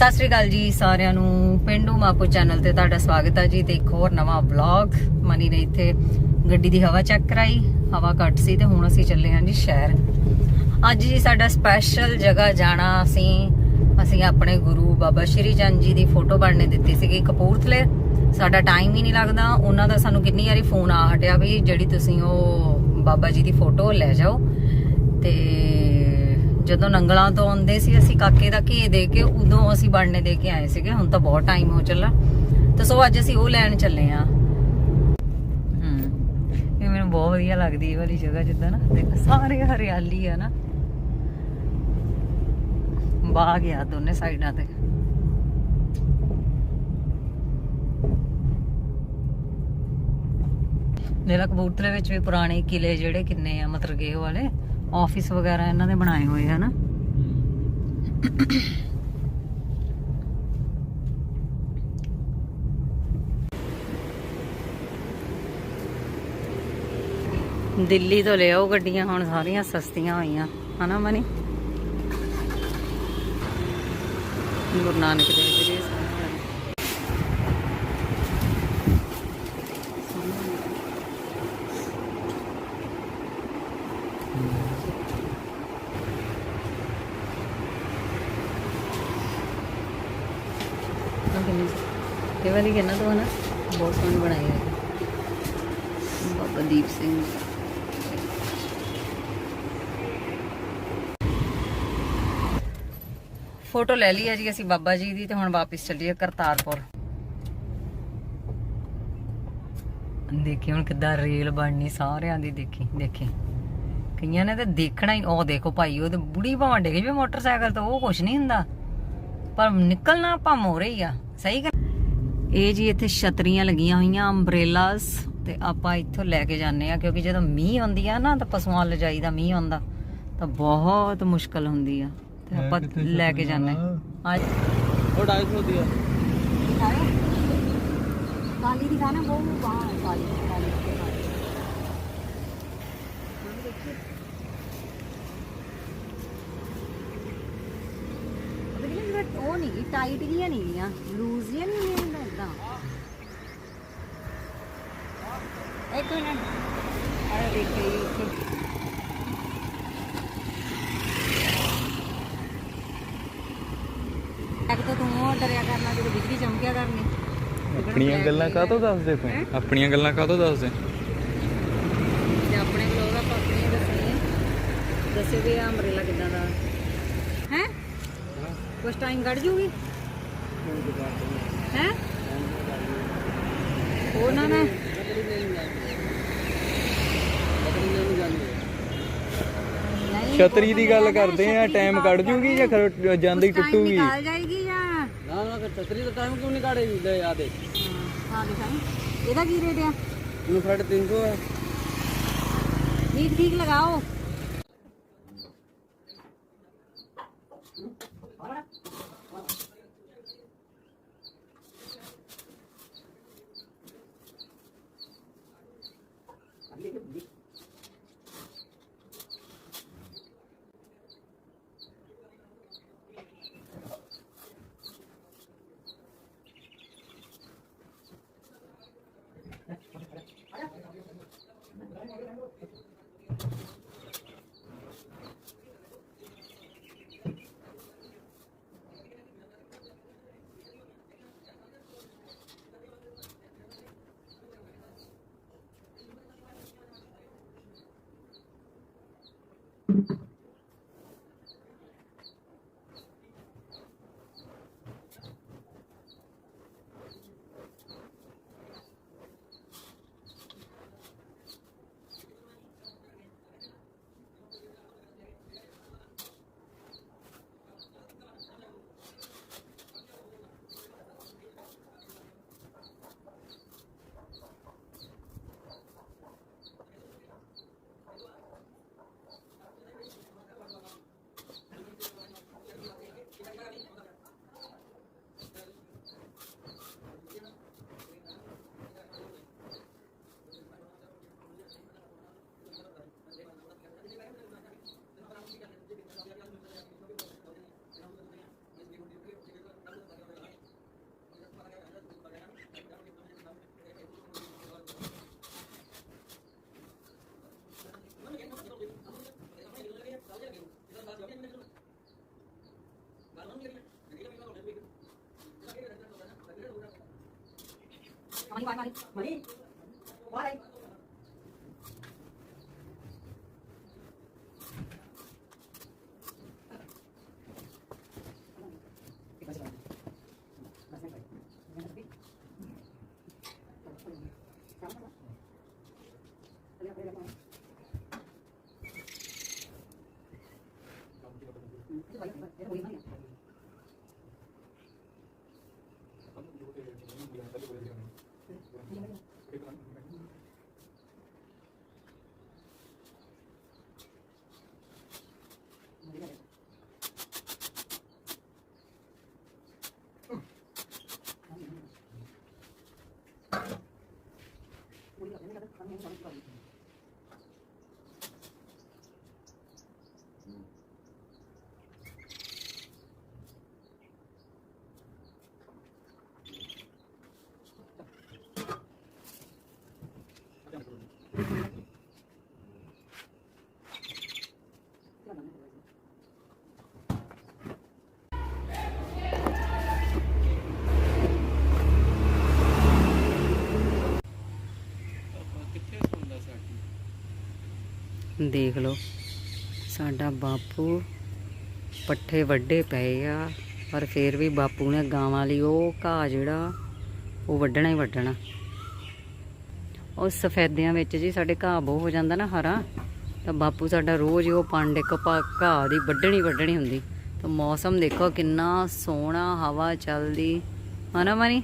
ਸਤਿ ਸ੍ਰੀ ਅਕਾਲ ਜੀ ਸਾਰਿਆਂ ਨੂੰ। ਪਿੰਡੂ ਮਾਪੋ ਚੈਨਲ ਤੇ ਤੁਹਾਡਾ ਸਵਾਗਤ ਹੈ ਜੀ ਤੇ ਇੱਕ ਹੋਰ ਨਵਾਂ ਵਲੌਗ। ਮਨੀ ਨੇ ਇੱਥੇ ਗੱਡੀ ਦੀ ਹਵਾ ਚੈੱਕ ਕਰਾਈ, ਹਵਾ ਘੱਟ ਸੀ ਤੇ ਹੁਣ ਅਸੀਂ ਚੱਲੇ ਹਾਂ ਜੀ ਸ਼ਹਿਰ। ਅੱਜ ਜੀ ਸਾਡਾ ਸਪੈਸ਼ਲ ਜਗ੍ਹਾ ਜਾਣਾ ਅਸੀਂ ਅਸੀਂ ਆਪਣੇ ਗੁਰੂ ਬਾਬਾ ਸ਼੍ਰੀ ਚੰਦ ਜੀ ਦੀ ਫੋਟੋ ਬਣਨੇ ਦਿੱਤੀ ਸੀਗੀ ਕਪੂਰਥਲੇ। ਸਾਡਾ ਟਾਈਮ ਹੀ ਨਹੀਂ ਲੱਗਦਾ। ਉਹਨਾਂ ਦਾ ਸਾਨੂੰ ਕਿੰਨੀ ਵਾਰੀ ਫੋਨ ਆ ਹਟਿਆ ਵੀ ਜਿਹੜੀ ਤੁਸੀਂ ਉਹ ਬਾਬਾ ਜੀ ਦੀ ਫੋਟੋ ਲੈ ਜਾਓ। ਤੇ ਜਦੋਂ ਨੰਗਲਾਂ ਤੋਂ ਆਉਂਦੇ ਸੀ, ਅਸੀਂ ਕਾਕੇ ਦਾ ਘੇ ਦੇ ਕੇ ਉਦੋਂ ਅਸੀਂ ਬਣਨੇ ਦੇ ਕੇ ਆਏ ਸੀਗੇ। ਹੁਣ ਤਾਂ ਬਹੁਤ ਟਾਈਮ ਹੋ ਚੱਲਾ। ਤੇ ਸੋ ਅੱਜ ਅਸੀਂ ਉਹ ਲੈਣ ਚੱਲੇ ਆ। ਇਹ ਮੈਨੂੰ ਬਹੁਤ ਵਧੀਆ ਲੱਗਦੀ ਇਹ ਵਾਲੀ ਜਗ੍ਹਾ ਜਿੱਦਾਂ ਨਾ। ਦੇਖ, ਸਾਰੇ ਹਰਿਆਲੀ ਆ ਨਾ। ਬਾਗ ਆ ਦੋਨੇ ਸਾਈਡਾਂ ਤੇ। ਮੇਰਾ ਕਬੂਤਰੇ ਵਿੱਚ ਵੀ ਪੁਰਾਣੇ ਕਿਲੇ ਜਿਹੜੇ ਕਿੰਨੇ ਆ, ਮਤਲਬ ਕਿ ਉਹ ਵਾਲੇ। ਆਫਿਸ ਵਗੈਰਾ ਇਹਨਾਂ ਦੇ ਬਣਾਏ ਹੋਏ ਆ ਦਿੱਲੀ ਤੋਂ ਲਿਆਓ ਗੱਡੀਆਂ, ਹੁਣ ਸਾਰੀਆਂ ਸਸਤੀਆਂ ਹੋਈਆਂ, ਹਨਾ ਮਨੀ? ਗੁਰੂ ਨਾਨਕ ਦੇਵ ਜੀ ਦੇ ਸਾਹਮਣੇ ਆਹ ਕਿੰਨੀ ਵਾਲੀ ਕਿੰਨਾ ਤੋਂ ਨਾ ਬਹੁਤ ਸੋਹਣੀ ਬਣਾਈ ਹੈ। ਬਾਬਾ ਦੀਪ ਸਿੰਘ। ਫੋਟੋ ਲੈ ਲਈ ਹੈ ਜੀ ਅਸੀਂ ਬਾਬਾ ਜੀ ਦੀ ਤੇ ਹੁਣ ਵਾਪਸ ਚੱਲੀਏ ਕਰਤਾਰਪੁਰ। ਦੇਖੀ ਹੁਣ ਕਿੱਦਾਂ ਰੇਲ ਬਣਨੀ ਸਾਰਿਆਂ ਦੀ ਦੇਖੀ ਦੇਖੀ। ਕਈਆਂ ਨੇ ਤਾਂ ਦੇਖਣਾ ਹੀ ਉਹ ਦੇਖੋ ਭਾਈ ਉਹ ਤੇ ਬੁੜੀ ਭਾਵਾਂ ਡਿੱਗ ਜਵੇ ਮੋਟਰਸਾਈਕਲ ਤੋਂ ਉਹ ਕੁਛ ਨਹੀਂ ਹੁੰਦਾ। ਪਰ ਨਿਕਲਣਾ ਆਪਾਂ ਮੋਰੇ ਹੀ ਆ। ਸਹੀ ਗੱਲ। ਇਹ ਜੀ ਇੱਥੇ ਛਤਰੀਆਂ ਲੱਗੀਆਂ ਹੋਈਆਂ ਅੰਬ੍ਰੇਲਾਸ ਤੇ ਆਪਾਂ ਇੱਥੋਂ ਲੈ ਕੇ ਜਾਂਦੇ ਆ ਕਿਉਂਕਿ ਜਦੋਂ ਮੀਂਹ ਹੁੰਦੀ ਆ ਨਾ ਤਾਂ ਪਸ਼ੂਆਂ ਲਜਾਈ ਦਾ ਮੀਂਹ ਹੁੰਦਾ ਤਾਂ ਬਹੁਤ ਮੁਸ਼ਕਲ ਹੁੰਦੀ ਆ। ਤੇ ਆਪਾਂ ਲੈ ਕੇ ਜਾਂਦੇ ਆ ਅੱਜ ਉਹ 250 ਦੀ ਆ। ਕਾਲੀ ਦੀ ਖਾਣਾ ਬਹੁਤ ਬਾਹਰ ਕਾਲੀ ਕਾਲੀ ਉਹ ਨਹੀਂ ਟਾਈਟ ਜੀਆਂ ਨਹੀਂ ਗੀਆਂ ਲੂਜ਼ ਜੀਆਂ ਨਹੀਂ ਹੁੰਦਾ ਇਦਾਂ ਇੱਕ ਮਿੰਟ। ਆ ਦੇਖੇ ਇੱਥੇ। ਇੱਕ ਤਾਂ ਤੂੰ ਉਹ ਡਰਿਆ ਕਰਨਾ ਜਦੋਂ ਬਿਜਲੀ ਚਮਕਿਆ ਕਰਨੀ। ਆਪਣੀਆਂ ਗੱਲਾਂ ਕਾਹਤੋਂ ਦੱਸਦੇ ਤੂੰ? ਆਪਣੀਆਂ ਗੱਲਾਂ ਕਾਹਤੋਂ ਦੱਸਦੇ? ਤੇ ਆਪਣੇ ਵਲੋਗ ਆਪਾਂ ਆਪਣੀਆਂ ਦੱਸਣੀਆਂ ਦੱਸਿਓ ਵੀ ਅੰਬਰੇਲਾ ਕੁਛ ਟਾਈਮ ਕੱਢ ਜੂਗੀ? ਹੈ? ਉਹ ਨਾ ਨਾ ਛਤਰੀ ਦੀ ਗੱਲ ਕਰਦੇ ਆ ਟਾਈਮ ਕੱਢ ਜੂਗੀ ਜਾਂ ਖਰੋ- ਜਾਂਦੀ ਟੁੱਟੂਗੀ? ਨਿਕਾਲ ਜਾਏਗੀ ਜਾਂ? ਨਾ ਨਾ ਛਤਰੀ ਦਾ ਟਾਈਮ ਕਿਉਂ ਨਹੀਂ ਕਾੜੇਗੀ ਲੈ ਆ ਦੇ ਹਾਂ ਦਿਖਾਈ ਇਹਦਾ ਕੀ ਰੇਟ ਆ? ਇਹਨੂੰ ਫੜ 300 ਹੈ ਠੀਕ ਠੀਕ ਲਗਾਓ। leben nicht Mm-hmm. バイバイ。バ ਦੇਖ ਲਓ। ਸਾਡਾ ਬਾਪੂ ਪੱਠੇ ਵੱਡੇ ਪਏ ਆ, ਪਰ ਫੇਰ ਵੀ ਬਾਪੂ ਨੇ ਗਾਵਾਂ ਲਈ ਉਹ ਘਾਹ ਜਿਹੜਾ, ਉਹ ਵੱਢਣਾ ਹੀ ਵੱਢਣਾ। ਉਹ ਸਫੈਦਿਆਂ ਵਿੱਚ ਜੀ ਸਾਡੇ ਘਾਹ ਬਹੁਤ ਹੋ ਜਾਂਦਾ ਨਾ ਹਰਾ, ਤਾਂ ਬਾਪੂ ਸਾਡਾ ਰੋਜ਼ ਉਹ ਪੰਡ ਇੱਕ ਪਾ ਘਾਹ ਦੀ ਵੱਢਣੀ ਵੱਢਣੀ ਹੁੰਦੀ। ਤਾਂ ਮੌਸਮ ਦੇਖੋ ਕਿੰਨਾ ਸੋਹਣਾ ਹਵਾ ਚੱਲਦੀ। ਹਨਾ ਮਨੀ?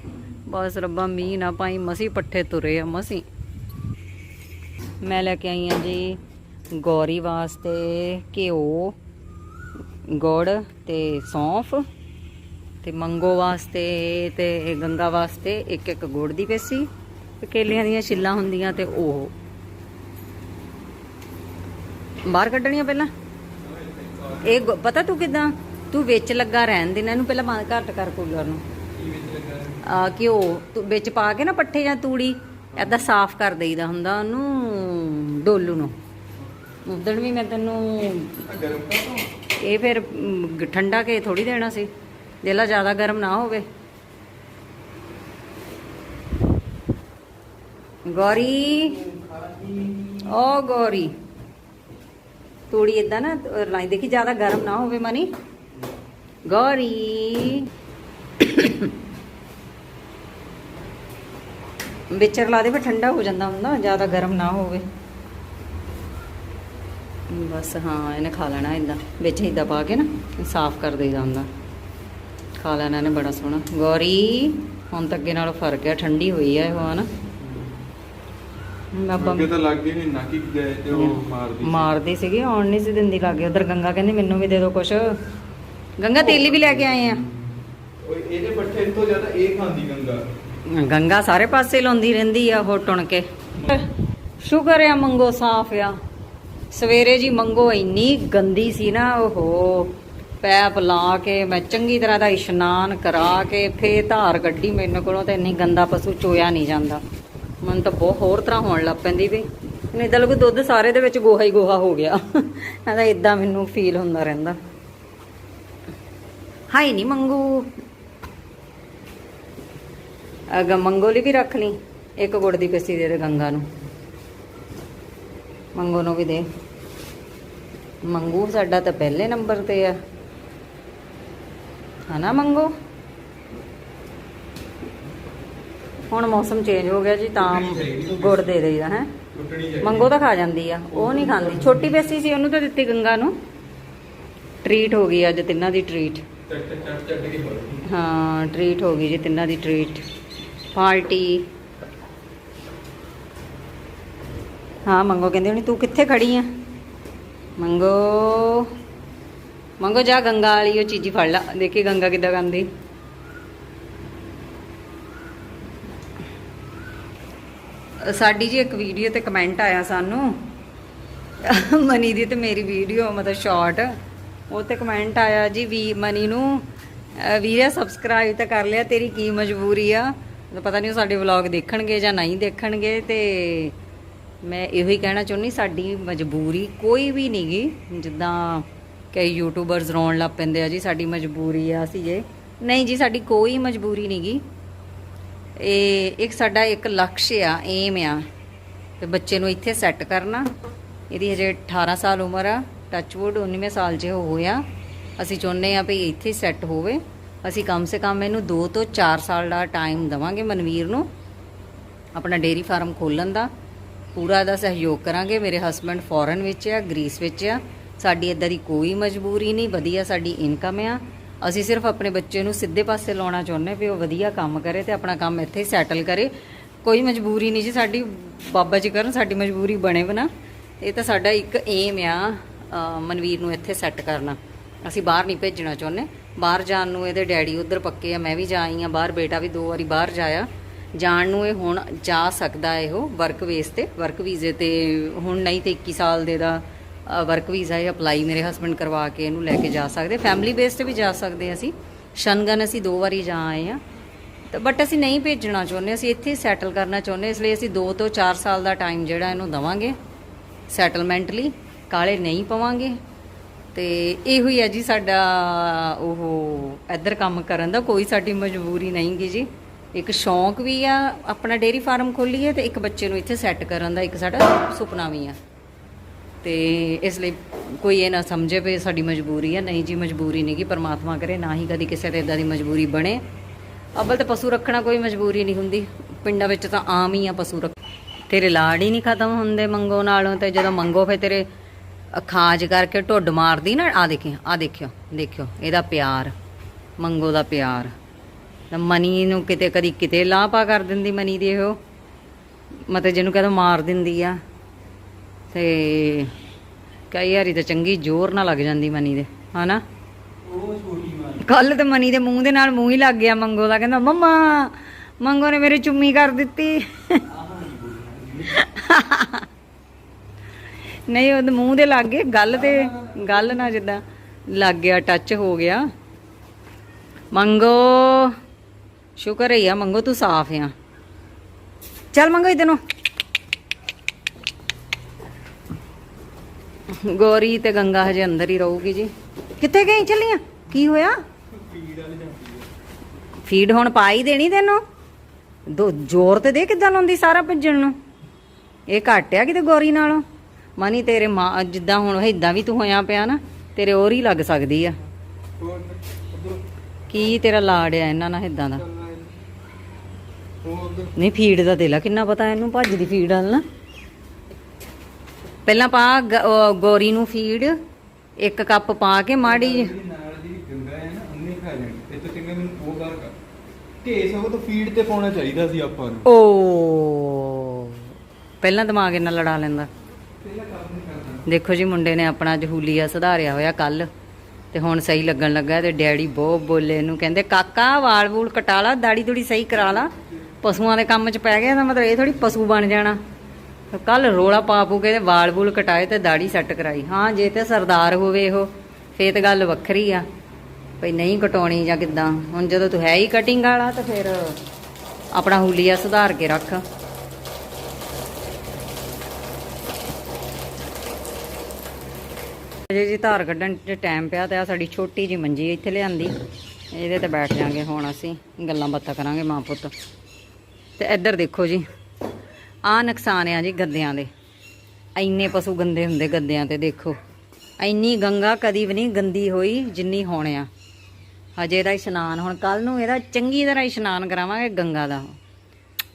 ਬਸ ਰੱਬਾ, ਮੀਂਹ ਨਾ ਪਾਈ, ਮਸੀ ਪੱਠੇ ਤੁਰੇ ਆ ਮਸੀ। ਮੈਂ ਲੈ ਕੇ ਆਈ ਹਾਂ ਜੀ। ਗੌਰੀ ਵਾਸਤੇ ਘਿਓ, ਗੁੜ ਤੇ ਸੌਂਫ ਤੇ ਮੰਗੋ ਵਾਸਤੇ ਤੇ ਗੰਗਾ ਵਾਸਤੇ ਇੱਕ ਇੱਕ ਗੁੜ ਦੀ ਪੇਸੀ ਤੇ ਕੇਲਿਆਂ ਦੀਆਂ ਛਿੱਲਾਂ ਹੁੰਦੀਆਂ ਤੇ ਉਹ। ਬਾਹਰ ਕੱਢਣੀਆਂ ਪਹਿਲਾਂ? ਇਹ ਗੁ- ਪਤਾ ਤੂੰ ਕਿਦਾਂ? ਤੂੰ ਵਿੱਚ ਲੱਗਾ ਰਹਿਣ ਦੇਣਾ ਇਹਨੂੰ ਪਹਿਲਾਂ ਬੰਦ ਘੱਟ ਕਰ ਕੂਲਰ ਨੂੰ। ਆ, ਘਿਓ, ਤੂੰ ਵਿੱਚ ਪਾ ਕੇ ਨਾ ਪੱਠੇ ਜਾਂ ਤੂੜੀ, ਏਦਾਂ ਸਾਫ਼ ਕਰ ਦੇਈਦਾ ਹੁੰਦਾ ਉਹਨੂੰ, ਡੋਲੂ ਨੂੰ। ਉਦਣ ਵੀ ਮੈਂ ਤੈਨੂੰ ਇਹ ਫਿਰ ਠੰਡਾ ਕੇ ਥੋੜੀ ਦੇਣਾ ਸੀ। ਦੇਲਾ ਜ਼ਿਆਦਾ ਗਰਮ ਨਾ ਹੋਵੇ। ਗੌਰੀ। ਓ ਗੌਰੀ। ਤੂੜੀ ਇਦਾਂ ਨਾ, ਲਾਈ ਦੇਖੀ, ਜ਼ਿਆਦਾ ਗਰਮ ਨਾ ਹੋਵੇ ਮਨੀ। ਗੌਰੀ। ਵਿਚਰ ਲਾ ਦੇ, ਫਿਰ ਠੰਡਾ ਹੋ ਜਾਂਦਾ ਹੁੰਦਾ, ਜ਼ਿਆਦਾ ਗਰਮ ਨਾ ਹੋਵੇ। ਬਸ ਹਾਂ ਇਹਨੇ ਖਾ ਲੈਣਾ ਇਦਾਂ ਵਿੱਚ ਇਦਾਂ ਪਾ ਕੇ ਨਾ ਸਾਫ਼ ਕਰ ਦੇਈਦਾ ਹੁੰਦਾ। ਖਾ ਲੈਣਾ ਇਹਨੇ ਬੜਾ ਸੋਹਣਾ। ਗੌਰੀ ਹੁਣ ਤਾਂ ਅੱਗੇ ਨਾਲੋਂ ਫ਼ਰਕ ਹੈ ਠੰਡੀ ਹੋਈ ਹੈ ਇਹ ਹਨਾ ਆਪਾਂ ਅੱਗੇ ਤਾਂ ਲੱਗ ਹੀ ਨਹੀਂ ਨਾ ਕਿ ਗਏ ਤੇ ਉਹ ਮਾਰਦੀ। ਮਾਰਦੀ ਸੀਗੀ ਆਉਣ ਨਹੀਂ ਸੀ ਦਿੰਦੀ ਲਾਗੇ। ਉਧਰ ਗੰਗਾ ਕਹਿੰਦੀ ਮੈਨੂੰ ਵੀ ਦੇ ਦਿਓ ਕੁਛ। ਗੰਗਾ ਤੇਲੀ ਵੀ ਲੈ ਕੇ ਆਏ ਆ। ਓਏ ਇਹਦੇ ਪੱਠੇ ਤੋਂ ਜ਼ਿਆਦਾ ਇਹ ਖਾਂਦੀ ਗੰਗਾ। ਗੰਗਾ ਸਾਰੇ ਪਾਸੇ ਲਾਉਂਦੀ ਰਹਿੰਦੀ ਆ ਉਹ ਟੁਣ ਕੇ ਸ਼ੁਕਰ ਆ ਮੰਗੋ ਸਾਫ਼ ਆ। ਸਵੇਰੇ ਜੀ ਮੰਗੋ ਇੰਨੀ ਗੰਦੀ ਸੀ ਨਾ, ਓਹੋ, ਪੈਪ ਲਾ ਕੇ ਮੈਂ ਚੰਗੀ ਤਰ੍ਹਾਂ ਦਾ ਇਸ਼ਨਾਨ ਕਰਾ ਕੇ ਫੇ ਧਾਰ ਗੱਡੀ ਮੇਰੇ ਕੋਲੋਂ ਤੇ ਇੰਨੀ ਗੰਦਾ ਪਸ਼ੂ ਚੋਇਆ ਨਹੀਂ ਜਾਂਦਾ। ਮਨ ਤਾਂ ਬਹੁਤ ਹੋਰ ਤਰ੍ਹਾਂ ਹੋਣ ਲੱਗ ਪੈਂਦੀ ਵੀ। ਨਹੀਂ ਤਾਂ ਲੱਗੂ ਦੁੱਧ ਸਾਰੇ ਦੇ ਵਿੱਚ ਗੋਹਾ ਹੀ ਗੋਹਾ ਹੋ ਗਿਆ। ਇਹਦਾ ਇਦਾਂ ਮੈਨੂੰ ਫੀਲ ਹੁੰਦਾ ਰਹਿੰਦਾ। ਹਾਈ ਨਹੀਂ ਮੰਗੂ। ਅਗ ਮੰਗੋ ਲਈ ਵੀ ਰੱਖ ਲਈ, ਇੱਕ ਗੁੜ ਦੀ ਪੱਸੀ ਦੇ ਦੇ ਗੰਗਾ ਨੂੰ। ਮੰਗੋ ਨੂੰ ਵੀ ਦੇ। ਮੰਗੂ ਸਾਡਾ ਤਾਂ ਪਹਿਲੇ ਨੰਬਰ ਤੇ ਆ। ਹਨਾ ਮੰਗੋ? ਹੁਣ ਮੌਸਮ ਚੇਂਜ ਹੋ ਗਿਆ ਜੀ ਤਾਂ ਗੁੜ ਦੇ ਦੇਈਦਾ ਹੈ? ਮੰਗੋ ਤਾਂ ਖਾ ਜਾਂਦੀ ਆ ਉਹ ਨਹੀਂ ਖਾਂਦੀ। ਛੋਟੀ ਪੇਸੀ ਸੀ ਉਹਨੂੰ ਤਾਂ ਦਿੱਤੀ ਗੰਗਾ ਨੂੰ। ਟ੍ਰੀਟ ਹੋ ਗਈ ਅੱਜ ਤਿੰਨਾਂ ਦੀ ਟ੍ਰੀਟ ਹਾਂ ਟ੍ਰੀਟ ਹੋ ਗਈ ਜੀ ਤਿੰਨਾਂ ਦੀ ਟ੍ਰੀਟ ਪਾਰਟੀ ਹਾਂ, ਮੰਗੋ, ਕਹਿੰਦੇ ਹੁਣੀ ਤੂੰ ਕਿੱਥੇ ਖੜੀ ਆ? ਮੰਗੋ ਮੰਗੋ, ਜਾ ਗੰਗਾ ਵਾਲੀ ਉਹ ਚੀਜ਼ੀ ਫੜ ਲਾ। ਦੇਖੀ ਗੰਗਾ ਕਿੱਦਾਂ ਗਾਂਦੀ ਸਾਡੀ ਜੀ ਇੱਕ ਵੀਡੀਓ ਤੇ ਕਮੈਂਟ ਆਇਆ ਸਾਨੂੰ। ਮਨੀ ਦੀ ਤੇ ਮੇਰੀ ਵੀਡੀਓ, ਮਤਲਬ ਸ਼ਾਰਟ। ਉਹ ਤੇ ਕਮੈਂਟ ਆਇਆ ਜੀ ਵੀ ਮਨੀ ਨੂੰ ਅਹ ਵੀਰੇ ਸਬਸਕ੍ਰਾਈਬ ਤਾਂ ਕਰ ਲਿਆ, ਤੇਰੀ ਕੀ ਮਜਬੂਰੀ ਆ? ਪਤਾ ਨਹੀਂ ਉਹ ਸਾਡੇ ਵਲੌਗ ਦੇਖਣਗੇ ਜਾਂ ਨਹੀਂ ਦੇਖਣਗੇ ਤੇ ਮੈਂ ਇਹੋ ਹੀ ਕਹਿਣਾ ਚਾਹੁੰਦੀ, ਸਾਡੀ ਮਜਬੂਰੀ ਕੋਈ ਵੀ ਨਹੀਂਗੀ ਜਿੱਦਾਂ ਕਈ ਯੂਟਿਊਬਰਸ ਰੋਣ ਲੱਗ ਪੈਂਦੇ ਆ ਜੀ, ਸਾਡੀ ਮਜਬੂਰੀ ਆ ਅਸੀਂ ਇਹ ਨਹੀਂ ਜੀ, ਸਾਡੀ ਕੋਈ ਮਜਬੂਰੀ ਨਹੀਂਗੀ ਇਹ ਇੱਕ ਸਾਡਾ ਇੱਕ ਲਕਸ਼ ਆ ਏਮ ਆ ਤੇ ਬੱਚੇ ਨੂੰ ਇੱਥੇ ਸੈੱਟ ਕਰਨਾ। ਇਹਦੀ ਹਜੇ 18 ਸਾਲ ਉਮਰ ਆ ਟੱਚਵੁੱਡ 19ਵੇਂ ਸਾਲ 'ਚ ਹੋਇਆ। ਅਸੀਂ ਚਾਹੁੰਦੇ ਆ ਵੀ ਇੱਥੇ ਸੈੱਟ ਹੋਵੇ। ਅਸੀਂ ਕਮ ਸੇ ਕਮ ਇਹਨੂੰ 2 ਤੋਂ 4 ਸਾਲ ਦਾ ਟਾਈਮ ਦਵਾਂਗੇ ਮਨਵੀਰ ਨੂੰ, ਆਪਣਾ ਡੇਰੀ ਫਾਰਮ ਖੋਲਣ ਦਾ। ਪੂਰਾ ਦਾ ਸਹਿਯੋਗ ਕਰਾਂਗੇ। ਮੇਰੇ ਹਸਬੰਡ ਫੋਰਨ ਵਿੱਚ ਆ ਗ੍ਰੀਸ ਵਿੱਚ ਆ। ਸਾਡੀ ਇਦਾਂ ਦੀ ਕੋਈ ਮਜਬੂਰੀ ਨਹੀਂ, ਵਧੀਆ ਸਾਡੀ ਇਨਕਮ ਆ। ਅਸੀਂ ਸਿਰਫ ਆਪਣੇ ਬੱਚੇ ਨੂੰ ਸਿੱਧੇ ਪਾਸੇ ਲਾਉਣਾ ਚਾਹੁੰਦੇ ਵੀ ਉਹ ਵਧੀਆ ਕੰਮ ਕਰੇ ਤੇ ਆਪਣਾ ਕੰਮ ਇੱਥੇ ਸੈਟਲ ਕਰੇ। ਕੋਈ ਮਜਬੂਰੀ ਨਹੀਂ ਜੀ, ਸਾਡੀ ਬਾਬਾ ਜੀ ਕਰਨ, ਸਾਡੀ ਮਜਬੂਰੀ ਬਣੇ ਬਣਾ ਇਹ ਤਾਂ ਸਾਡਾ ਇੱਕ ਏਮ ਆ ਮਨਵੀਰ ਨੂੰ ਇੱਥੇ ਸੈੱਟ ਕਰਨਾ। ਅਸੀਂ ਬਾਹਰ ਨਹੀਂ ਭੇਜਣਾ ਚਾਹੁੰਦੇ। ਬਾਹਰ ਜਾਣ ਨੂੰ ਇਹਦੇ ਡੈਡੀ ਉਧਰ ਪੱਕੇ ਆ, ਮੈਂ ਵੀ ਜਾਈ ਆਈ ਆ ਬਾਹਰ ਬੇਟਾ ਵੀ ਦੋ ਵਾਰੀ ਬਾਹਰ ਜਾਇਆ। ਜਾਣ ਨੂੰ ਇਹ ਹੁਣ ਜਾ ਸਕਦਾ ਇਹੋ ਵਰਕ ਬੇਸ ਤੇ। ਵਰਕ ਵੀਜ਼ੇ ਤੇ ਹੁਣ ਨਹੀਂ ਤੇ 21 ਸਾਲ ਦੇ ਦਾ ਵਰਕ ਵੀਜ਼ਾ ਇਹ ਅਪਲਾਈ ਮੇਰੇ ਹਸਬੰਡ ਕਰਵਾ ਕੇ ਇਹਨੂੰ ਲੈ ਕੇ ਜਾ ਸਕਦੇ। ਫੈਮਿਲੀ ਬੇਸ ਤੇ ਵੀ ਜਾ ਸਕਦੇ ਅਸੀਂ। ਸ਼ਨਗਨ ਅਸੀਂ ਦੋ ਵਾਰੀ ਜਾ ਆਏ ਆ ਤਾਂ ਬਟ ਅਸੀਂ ਨਹੀਂ ਭੇਜਣਾ ਚਾਹੁੰਦੇ, ਅਸੀਂ ਇੱਥੇ ਸੈਟਲ ਕਰਨਾ ਚਾਹੁੰਦੇ, ਇਸ ਲਈ ਅਸੀਂ 2 ਤੋਂ 4 ਸਾਲ ਦਾ ਟਾਈਮ ਜਿਹੜਾ ਇਹਨੂੰ ਦਵਾਂਗੇ। ਸੈਟਲਮੈਂਟ ਲਈ ਕਾਲੇ ਨਹੀਂ ਪਵਾਂਗੇ। ਤੇ ਇਹੋ ਹੀ ਹੈ ਜੀ ਸਾਡਾ ਉਹ ਇੱਧਰ ਕੰਮ ਕਰਨ ਦਾ, ਕੋਈ ਸਾਡੀ ਮਜਬੂਰੀ ਨਹੀਂ ਗੀ ਜੀ। ਇੱਕ ਸ਼ੌਂਕ ਵੀ ਆ, ਆਪਣਾ ਡੇਰੀ ਫਾਰਮ ਖੋਲੀਏ ਤੇ ਇੱਕ ਬੱਚੇ ਨੂੰ ਇੱਥੇ ਸੈੱਟ ਕਰਨ ਦਾ ਇੱਕ ਸਾਡਾ ਸੁਪਨਾ ਵੀ ਆ। ਤੇ ਇਸ ਲਈ ਕੋਈ ਇਹ ਨਾ ਸਮਝੇ ਵੀ ਸਾਡੀ ਮਜਬੂਰੀ ਆ, ਨਹੀਂ ਜੀ ਮਜਬੂਰੀ ਨਹੀਂ ਕਿ ਪਰਮਾਤਮਾ ਕਰੇ, ਨਾ ਹੀ ਕਦੀ ਕਿਸੇ ਤੇ ਇਦਾਂ ਦੀ ਮਜਬੂਰੀ ਬਣੇ। ਅੱਬਲ ਤੇ ਪਸ਼ੂ ਰੱਖਣਾ ਕੋਈ ਮਜਬੂਰੀ ਨਹੀਂ ਹੁੰਦੀ। ਪਿੰਡਾਂ ਵਿੱਚ ਤਾਂ ਆਮ ਹੀ ਆ ਪਸ਼ੂ ਰੱਖ ਤੇਰੇ ਲਾੜ ਹੀ ਨਹੀਂ ਖਤਮ ਹੁੰਦੇ ਮੰਗੋ ਨਾਲੋਂ ਤੇ ਜਦੋਂ ਮੰਗੋ ਫੇ ਤੇਰੇ ਖਾਜ ਕਰਕੇ ਢੁੱਡ ਮਾਰਦੀ ਨਾ ਆ ਦੇਖੀ ਆ ਦੇਖਿਓ ਦੇਖਿਓ, ਇਹਦਾ ਪਿਆਰ, ਮੰਗੋ ਦਾ ਪਿਆਰ। ਮਨੀ ਨੂੰ ਕਿਤੇ ਕਦੀ ਕਿਤੇ ਲਾਪਾ ਕਰ ਦਿੰਦੀ ਮਨੀ ਦੇ ਉਹ ਮਤਲਬ ਜਿਹਨੂੰ ਕਹਿੰਦਾ ਮਾਰ ਦਿੰਦੀ ਆ। ਤੇ ਕਈ ਵਾਰੀ ਤਾਂ ਚੰਗੀ ਜ਼ੋਰ ਨਾਲ ਲੱਗ ਜਾਂਦੀ ਮਨੀ ਦੇ, ਹਨਾ? ਕੱਲ ਤੇ ਮਨੀ ਦੇ ਮੂੰਹ ਦੇ ਨਾਲ ਮੂੰਹ ਹੀ ਲੱਗ ਗਿਆ ਮੰਗੋ ਦਾ, ਕਹਿੰਦਾ, ਮੰਮਾ, ਮੰਗੋ ਨੇ ਮੇਰੀ ਚੁੰਮੀ ਕਰ ਦਿੱਤੀ। ਨਹੀਂ, ਉਹਦੇ ਮੂੰਹ ਦੇ ਲੱਗ ਗਏ। ਗੱਲ ਤੇ, ਗੱਲ ਨਾ ਜਿੱਦਾਂ ਲੱਗ ਗਿਆ ਟੱਚ ਹੋ ਗਿਆ। ਮੰਗੋ। ਸ਼ੁਕਰ ਹੈ ਆ, ਮੰਗੋ ਤੂੰ ਸਾਫ਼ ਆ। ਚੱਲ ਮੰਗੋ ਇਧਰ ਨੂੰ। ਗੋਰੀ ਤੇ ਗੰਗਾ ਹਜੇ ਅੰਦਰ ਹੀ ਰਹੂਗੀ ਜੀ। ਕਿੱਥੇ ਗਈ ਚੱਲੀਆਂ? ਕੀ ਹੋਇਆ? ਫੀਡ ਹੁਣ ਪਾ ਹੀ ਦੇਣੀ ਤੈਨੂੰ। ਦੋ ਜ਼ੋਰ ਤੇ ਦੇ ਕਿੱਦਾਂ ਲਾਉਂਦੀ ਸਾਰਾ ਭੱਜਣ ਨੂੰ। ਇਹ ਘੱਟ ਆ ਕਿਤੇ ਗੋਰੀ ਨਾਲੋਂ। ਮਨੀ, ਤੇਰੇ ਮਾਂ, ਜਿੱਦਾਂ ਹੁਣ ਇਦਾਂ ਵੀ ਤੂੰ ਹੋਇਆ ਪਿਆ ਨਾ, ਤੇਰੇ ਹੋਰ ਹੀ ਲੱਗ ਸਕਦੀ ਆ। ਕੀ ਤੇਰਾ ਲਾੜ ਆ ਇਹਨਾਂ ਨਾਲ ਇਦਾਂ ਦਾ? ਨਹੀਂ ਫੀਡ ਦਾ ਦੇ ਲਾ ਕਿੰਨਾ ਪਤਾ ਇਹਨੂੰ ਭੱਜਦੀ ਫੀਡ ਵਾਲ ਨਾ। ਪਹਿਲਾਂ ਪਾ ਗੋਰੀ ਨੂੰ ਫੀਡ ਇੱਕ ਕੱਪ ਪਾ ਕੇ ਮਾੜੀ ਜਿਹੀ। ਨਾਲ ਦੀ ਗੰਗਾ ਹੈ ਨਾ ਉਹਨੇ ਖਾ ਲੈਣੀ। ਇਹ ਤੋਂ ਚੰਗਾ ਮੈਨੂੰ ਉਹ ਬਾਹਰ ਕਰ। ਢੇ ਸਗੋਂ ਤਾਂ ਫੀਡ ਤੇ ਪਾਉਣਾ ਚਾਹੀਦਾ ਸੀ ਆਪਾਂ ਨੂੰ। ਓ ਪਹਿਲਾਂ ਦਿਮਾਗ ਇਹਨਾਂ ਲੜਾ ਲੈਂਦਾ। ਦੇਖੋ ਜੀ ਮੁੰਡੇ ਨੇ ਆਪਣਾ ਜਹੂਲੀਆ ਸੁਧਾਰਿਆ ਹੋਇਆ ਕੱਲ ਤੇ ਹੁਣ ਸਹੀ ਲੱਗਣ ਲੱਗਾ ਤੇ ਡੈਡੀ ਬਹੁਤ ਬੋਲੇ ਇਹਨੂੰ ਕਹਿੰਦੇ ਕਾਕਾ ਵਾਲ ਵੂਲ ਕਟਾ ਲਾ ਦਾੜੀ ਦੂੜੀ ਸਹੀ ਕਰਾ ਲਾ। ਪਸ਼ੂਆਂ ਦੇ ਕੰਮ 'ਚ ਪੈ ਗਿਆ ਤਾਂ ਮਤਲਬ ਇਹ ਥੋੜੀ ਪਸ਼ੂ ਬਣ ਜਾਣਾ। ਕੱਲ ਰੋਲਾ ਪਾ ਪੂ ਕੇ ਤੇ ਵਾਲ ਵੂਲ ਕਟਾਏ ਤੇ ਦਾੜੀ ਸੈੱਟ ਕਰਾਈ। ਹਾਂ, ਜੇ ਤੇ ਸਰਦਾਰ ਹੋਵੇ ਉਹ ਫੇਰ ਤੇ ਗੱਲ ਵੱਖਰੀ ਆ। ਭਈ ਨਹੀਂ ਕਟਾਉਣੀ ਜਾਂ ਕਿਦਾਂ? ਹੁਣ ਜਦੋਂ ਤੂੰ ਹੈ ਹੀ ਕਟਿੰਗ ਵਾਲਾ ਤਾਂ ਫਿਰ ਆਪਣਾ ਹੁਲੀਆ ਸੁਧਾਰ ਕੇ ਰੱਖ। ਜੇ ਜੀ ਧਾਰ ਕੱਢਣ ਚ ਟਾਈਮ ਪਿਆ ਤੇ ਆ ਸਾਡੀ ਛੋਟੀ ਜੀ ਮੰਜੀ ਇੱਥੇ ਲਿਆਂਦੀ। ਇਹਦੇ ਤੇ ਬੈਠ ਜਾਾਂਗੇ ਹੁਣ ਅਸੀਂ, ਗੱਲਾਂ ਬਾਤਾਂ ਕਰਾਂਗੇ ਮਾਂ ਪੁੱਤ। ਤੇ ਇੱਧਰ ਦੇਖੋ ਜੀ। ਆ ਨੁਕਸਾਨ ਆ ਜੀ ਗੱਦਿਆਂ ਦੇ। ਇੰਨੇ ਪਸ਼ੂ ਗੰਦੇ ਹੁੰਦੇ ਗੱਦਿਆਂ ਤੇ, ਦੇਖੋ। ਇੰਨੀ ਗੰਗਾ ਕਦੀ ਵੀ ਨਹੀਂ ਗੰਦੀ ਹੋਈ ਜਿੰਨੀ ਹੋਣ ਆ। ਹਜੇ ਇਹਦਾ ਇਸ਼ਨਾਨ, ਹੁਣ ਕੱਲ ਨੂੰ ਇਹਦਾ ਚੰਗੀ ਤਰ੍ਹਾਂ ਇਸ਼ਨਾਨ ਕਰਾਵਾਂਗੇ ਗੰਗਾ ਦਾ।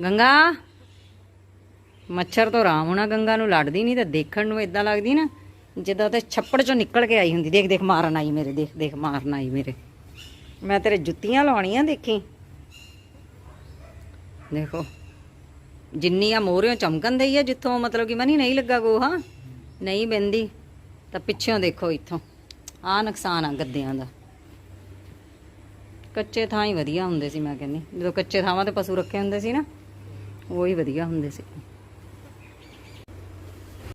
ਗੰਗਾ! ਮੱਛਰ ਤੋਂ ਆਰਾਮ ਹੋਣਾ ਗੰਗਾ ਨੂੰ, ਲੜਦੀ ਨਹੀਂ ਤਾਂ ਦੇਖਣ ਨੂੰ ਇਦਾਂ ਲੱਗਦੀ ਨਾ, ਜਿੱਦਾਂ ਤੇ ਛੱਪੜ ਚੋਂ ਨਿਕਲ ਕੇ ਆਈ ਹੁੰਦੀ। ਦੇਖ ਦੇਖ, ਮਾਰਨ ਆਈ ਮੇਰੇ, ਦੇਖ ਦੇਖ, ਮਾਰਨ ਆਈ ਮੇਰੇ। ਮੈਂ ਤੇਰੇ ਜੁੱਤੀਆਂ ਲਾਉਣੀਆਂ ਦੇਖੀ। ਦੇਖੋ ਜਿੰਨੀ ਆ ਮੋਹਰਿਓਂ ਚਮਕਣ ਦਈ ਆ, ਜਿੱਥੋਂ ਮਤਲਬ ਕਿ ਮਨੀ ਨਹੀਂ ਲੱਗਾ ਗੋਹਾ, ਨਹੀਂ ਬੰਦੀ ਤਾਂ ਪਿੱਛੋਂ ਦੇਖੋ ਇੱਥੋਂ। ਆ ਨੁਕਸਾਨ ਆ ਗੱਦਿਆਂ ਦਾ। ਕੱਚੇ ਥਾਂ ਹੀ ਵਧੀਆ ਹੁੰਦੇ ਸੀ, ਮੈਂ ਕਹਿੰਦੀ। ਜਦੋਂ ਕੱਚੇ ਥਾਵਾਂ ਤੇ ਪਸ਼ੂ ਰੱਖੇ ਹੁੰਦੇ ਸੀ ਨਾ, ਉਹ ਹੀ ਵਧੀਆ ਹੁੰਦੇ ਸੀ।